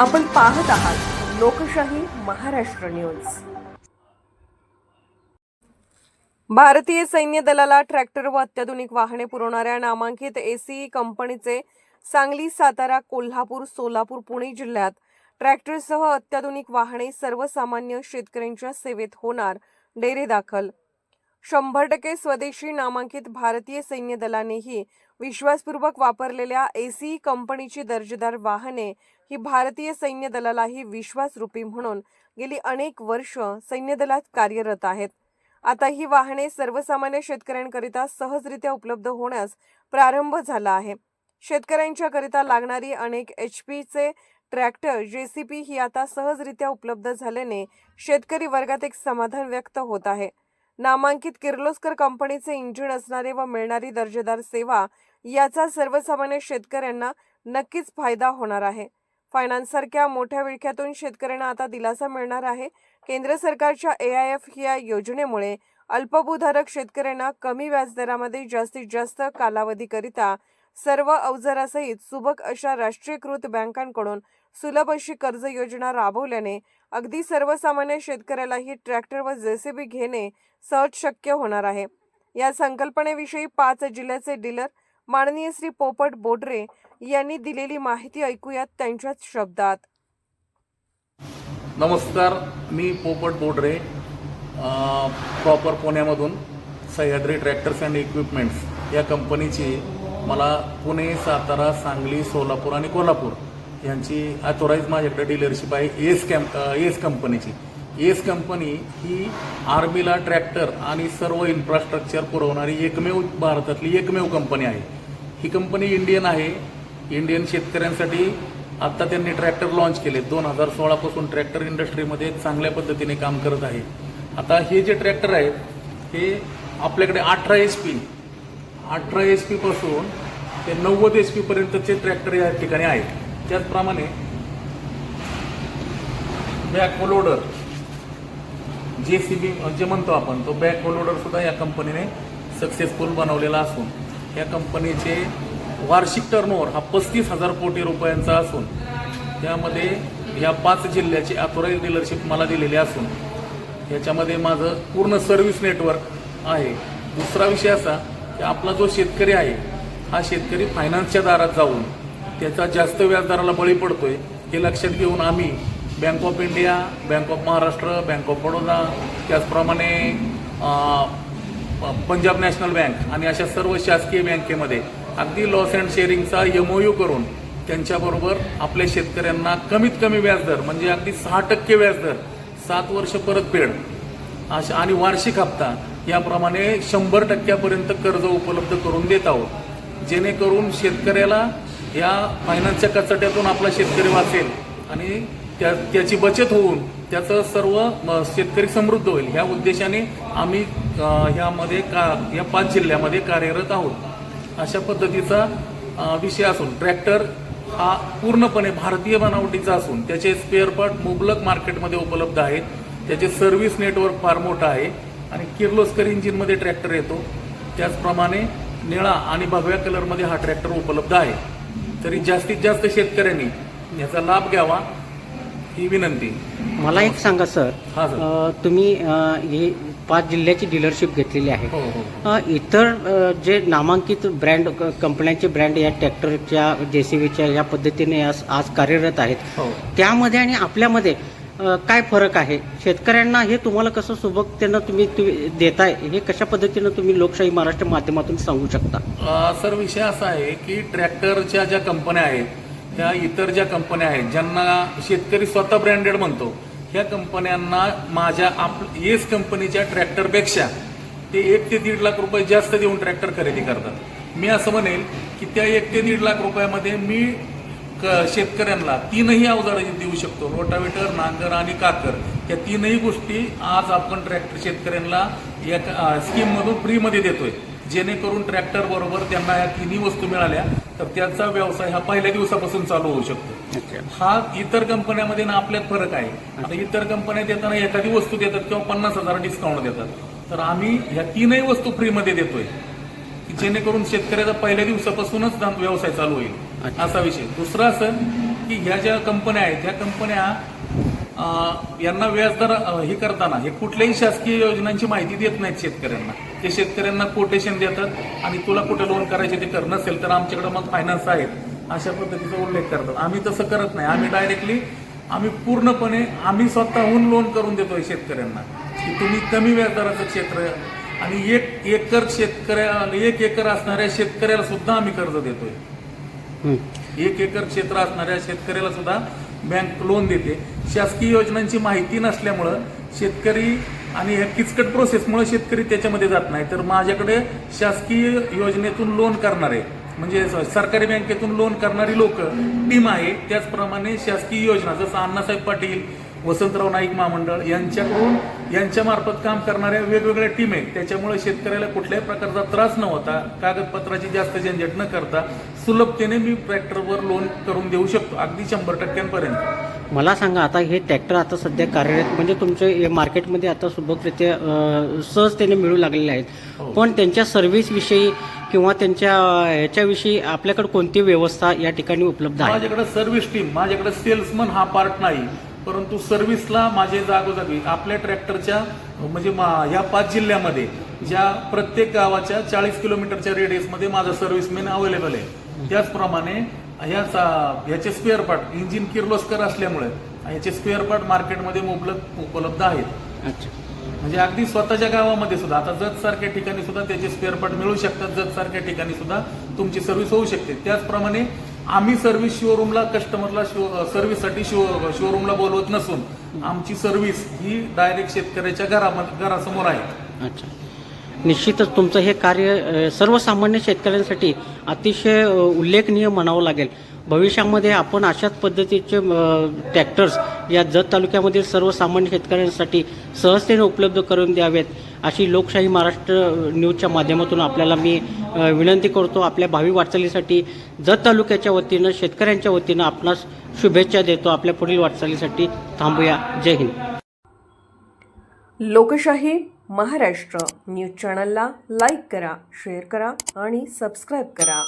आपण पाहत आहात लोकशाही महाराष्ट्र न्यूज. भारतीय सैन्य दलाला ट्रॅक्टर व अत्याधुनिक वाहने पुरवणाऱ्या नामांकित एसी कंपनीचे सांगली सातारा कोल्हापूर सोलापूर पुणे जिल्ह्यात ट्रॅक्टरसह अत्याधुनिक वाहने सर्वसामान्य शेतकऱ्यांच्या सेवेत होणार डेरे दाखल. शंभर टक्के स्वदेशी नामांकित भारतीय सैन्य दलानेही विश्वासपूर्वक वापरलेल्या एसी कंपनीची दर्जेदार वाहने ही भारतीय सैन्य दलालाही विश्वासरूपी म्हणून गेली अनेक वर्ष सैन्य दलात कार्यरत आहेत. आता ही वाहने सर्वसामान्य शेतकऱ्यांकरिता सहजरित्या उपलब्ध होण्यास प्रारंभ झाला आहे. शेतकऱ्यांच्या करिता लागणारी अनेक एच पीचे ट्रॅक्टर जेसीपी ही आता सहजरित्या उपलब्ध झाल्याने शेतकरी वर्गात एक समाधान व्यक्त होत आहे. नामांकित किर्लोस्कर कंपनीचे इंजिन असणारे व मिळणारी दर्जेदार सेवा याचा सर्वसामान्य शेतकऱ्यांना नक्कीच फायदा होणार आहे. फायनान्स सारख्या मोठ्या विळख्यातून शेतकऱ्यांना आता दिलासा मिळणार आहे. केंद्र सरकारच्या ए आय एफ या योजनेमुळे अल्पभूधारक शेतकऱ्यांना कमी व्याजदरामध्ये जास्तीत जास्त कालावधीकरिता सर्व अवजारासहित सुबक अशा राष्ट्रीयकृत बँकांकडून सुलभ अशी कर्ज योजना राबवल्याने अगदी सर्वसामान्य शेतकऱ्यालाही ट्रॅक्टर व जेसीबी घेणे सहज शक्य होणार आहे. या संकल्पनेविषयी पाच जिल्ह्याचे डीलर माननीय श्री पोपट बोडरे यांनी दिलेली माहिती ऐकूयात त्यांच्याच शब्दात. नमस्कार मी पोपट बोडरे प्रॉपर पुण्यामधून सह्याद्री ट्रॅक्टर्स अँड इक्विपमेंट्स या कंपनीची मला पुणे सातारा सांगली सोलापूर आणि कोल्हापूर यांची अथोराईज माझ्याकडे डीलरशिप आहे एस कॅम्प एस कंपनीची एस कंपनी ही आर्मीला ट्रॅक्टर आणि सर्व इन्फ्रास्ट्रक्चर पुरवणारी एकमेव भारतातली एकमेव कंपनी आहे. ही कंपनी इंडियन आहे. इंडियन शेतकऱ्यांसाठी आत्ता त्यांनी ट्रॅक्टर लॉन्च केले दोन हजार सोळापासून ट्रॅक्टर इंडस्ट्रीमध्ये चांगल्या पद्धतीने काम करत आहे. आता हे जे ट्रॅक्टर आहेत हे आपल्याकडे अठरा एच पी अठरा एच पी पासून ते नव्वद एच पी पर्यंतचे ट्रॅक्टर या ठिकाणी आहेत. त्याचप्रमाणे back loader J C B जे म्हणतो आपण तो बॅक लोडरसुद्धा या कंपनीने सक्सेसफुल बनवलेला असून या कंपनीचे वार्षिक टर्नओव्हर हा पस्तीस हजार कोटी रुपयांचा असून त्यामध्ये या पाच जिल्ह्याची अथोराईज डीलरशिप मला दिलेली असून याच्यामध्ये माझं पूर्ण सर्व्हिस नेटवर्क आहे. दुसरा विषय असा की आपला जो शेतकरी आहे हा शेतकरी फायनान्सच्या दारात जाऊन त्याचा जास्त व्याजदराला बळी पडतोय हे लक्षात घेऊन आम्ही bank of India bank of Maharashtra bank of Baroda त्याचप्रमाणे पंजाब नॅशनल बँक आणि अशा सर्व शासकीय बँकेमध्ये अगदी लॉस अँड शेअरिंगचा एमओयू करून त्यांच्याबरोबर आपल्या शेतकऱ्यांना कमीत कमी व्याजदर म्हणजे अगदी सहा टक्के व्याजदर सात वर्ष परतफेड अशा आणि वार्षिक हप्ता याप्रमाणे शंभर टक्क्यापर्यंत कर्ज उपलब्ध करून देत आहोत. जेणेकरून शेतकऱ्याला या फायनान्सच्या कचट्यातून आपला शेतकरी वाचेल आणि त्या त्याची बचत होऊन त्याचं सर्व म, शेतकरी समृद्ध होईल. ह्या उद्देशाने आम्ही ह्यामध्ये का या पाच जिल्ह्यामध्ये कार्यरत आहोत. अशा पद्धतीचा विषय असून ट्रॅक्टर हा पूर्णपणे भारतीय बनावटीचा असून त्याचे स्पेअर पार्ट मुबलक मार्केटमध्ये उपलब्ध आहेत. त्याचे सर्व्हिस नेटवर्क फार मोठं आहे. आणि किर्लोस्कर इंजिनमध्ये ट्रॅक्टर येतो. त्याचप्रमाणे निळा आणि भगव्या कलरमध्ये हा ट्रॅक्टर उपलब्ध आहे. तरी जास्तीत जास्त शेतकऱ्यांनी याचा लाभ घ्यावा ही विनंती. मला एक सांगा सर. हा सर. अ, तुम्ही अ, हे पाच जिल्ह्याची डीलरशिप घेतलेली आहे. हो हो अ, इतर अ, जे नामांकित ब्रँड क- कंपन्यांचे ब्रँड या ट्रॅक्टरच्या जे सी बीच्या या पद्धतीने आज आज कार्यरत आहेत. हो. त्यामध्ये आणि आपल्यामध्ये काय फरक आहे? शेतकऱ्यांना हे तुम्हाला कसं सुबकतेनं तुम्ही तुम्ही देताय? हे कशा पद्धतीनं तुम्ही लोकशाही महाराष्ट्र माध्यमातून सांगू शकता? सर विषय असा आहे की ट्रॅक्टरच्या ज्या कंपन्या आहेत त्या इतर ज्या कंपन्या आहेत ज्यांना शेतकरी स्वतः ब्रँडेड म्हणतो ह्या कंपन्यांना माझ्या आप येस कंपनीच्या ट्रॅक्टरपेक्षा ते एक ते दीड लाख रुपये जास्त देऊन ट्रॅक्टर खरेदी करतात. मी असं म्हणेल की त्या एक ते दीड लाख रुपयामध्ये मी क- शेतकऱ्यांना तीनही अवजारं देऊ शकतो. रोटावेटर नांगर आणि काकर. या तीनही गोष्टी आज आपण ट्रॅक्टर शेतकऱ्यांना या स्कीममधून फ्रीमध्ये देतोय. जेणेकरून ट्रॅक्टर बरोबर त्यांना या तिन्ही वस्तू मिळाल्या तर त्याचा व्यवसाय हा पहिल्या दिवसापासून चालू होऊ शकतो. हा इतर कंपन्यामध्ये ना आपल्यात फरक आहे. आता इतर कंपन्या देताना एखादी वस्तू देतात किंवा पन्नास हजार डिस्काउंट देतात. तर आम्ही ह्या तीनही वस्तू फ्रीमध्ये देतोय. जेणेकरून शेतकऱ्याचा पहिल्या दिवसापासूनच व्यवसाय चालू होईल. असा विषय. दुसरा असं की ह्या ज्या कंपन्या आहेत ह्या कंपन्या यांना व्याजदर हे करताना हे कुठल्याही शासकीय योजनांची माहिती देत नाहीत शेतकऱ्यांना. ते शेतकऱ्यांना कोटेशन देतात आणि तुला कुठे लोन करायचे ते कर नसेल तर आमच्याकडे मग फायनान्स आहेत. अशा पद्धतीचा उल्लेख करतात. आम्ही तसं करत नाही. आम्ही डायरेक्टली आम्ही पूर्णपणे आम्ही स्वतःहून लोन करून देतोय शेतकऱ्यांना. की तुम्ही कमी व्याजदराचं क्षेत्र आणि एक एकर शेतकऱ्या एक एकर असणाऱ्या शेतकऱ्याला सुद्धा आम्ही कर्ज देतोय. एक एकर क्षेत्र असणाऱ्या शेतकऱ्याला सुद्धा बँक लोन देते. शासकीय योजनांची माहिती नसल्यामुळं शेतकरी आणि ह्या किचकट प्रोसेसमुळे शेतकरी त्याच्यामध्ये जात नाही. तर माझ्याकडे शासकीय योजनेतून लोन करणारे म्हणजे सरकारी बँकेतून लोन करणारी लोक टीम आहे. त्याचप्रमाणे शासकीय योजना जसं अण्णासाहेब पाटील वसंतराव नाईक महामंडळ यांच्याकडून यांच्या मार्फत काम करणाऱ्या वेगवेगळ्या टीम आहेत. त्याच्यामुळे शेतकऱ्याला कुठल्याही प्रकारचा त्रास न होता कागदपत्राची जास्त झंझट न करता सुलभतेने मी ट्रॅक्टरवर लोन करून देऊ शकतो. अगदी शंभर टक्क्यांपर्यंत. मला सांगा आता हे ट्रॅक्टर आता सध्या कार्यरत म्हणजे तुमचे मार्केटमध्ये आता सुबकरित्या सहजतेने मिळू लागलेले आहेत. हो. पण त्यांच्या सर्व्हिसविषयी किंवा त्यांच्या ह्याच्याविषयी आपल्याकडे कोणती व्यवस्था या ठिकाणी उपलब्ध आहे? माझ्याकडे सर्व्हिस टीम माझ्याकडे सेल्समन हा पार्ट नाही. परंतु सर्व्हिसला माझे जागोजागी आपल्या ट्रॅक्टरच्या म्हणजे मा- ह्या पाच जिल्ह्यामध्ये ज्या प्रत्येक गावाच्या चाळीस किलोमीटरच्या रेडियसमध्ये माझा सर्व्हिसमॅन अवेलेबल आहे. त्याचप्रमाणे ह्या सा- ह्याचे स्पेअर पार्ट इंजिन किर्लोस्कर असल्यामुळे ह्याचे स्पेअर पार्ट मार्केटमध्ये उपलब्ध उपलब्ध आहेत. अच्छा. म्हणजे अगदी स्वतःच्या गावामध्ये सुद्धा आता जत सारख्या ठिकाणी सुद्धा त्याचे स्पेअर पार्ट मिळू शकतात जत सारख्या ठिकाणी सुद्धा तुमची सर्व्हिस होऊ शकते. त्याचप्रमाणे आम्ही सर्व्हिस शोरूमला कस्टमरला सर्व्हिससाठी शो शोरूमला बोलवत नसून आमची सर्व्हिस ही डायरेक्ट शेतकऱ्याच्या घरामध्ये घरासमोर आहे. अच्छा. निश्चितच तुमचं हे कार्य अ, सर्वसामान्य शेतकऱ्यांसाठी अतिशय अ, उल्लेखनीय म्हणावं लागेल. भविष्यामध्ये आपण अशाच पद्धतीचे अ, ट्रॅक्टर्स या जत तालुक्यामधील सर्वसामान्य शेतकऱ्यांसाठी सहजतेने उपलब्ध करून द्यावेत अशी लोकशाही महाराष्ट्र न्यूजच्या माध्यमातून आपल्याला मी विनंती करतो आपल्या भावी वाटचालीसाठी जत तालुक्याच्या वतीनं शेतकऱ्यांच्या वतीनं आपणास शुभेच्छा देतो. आपल्या पुढील वाटचालीसाठी थांबूया. जय हिंद. लोकशाही महाराष्ट्र न्यूज चॅनलला लाईक करा शेअर करा आणि सबस्क्राईब करा.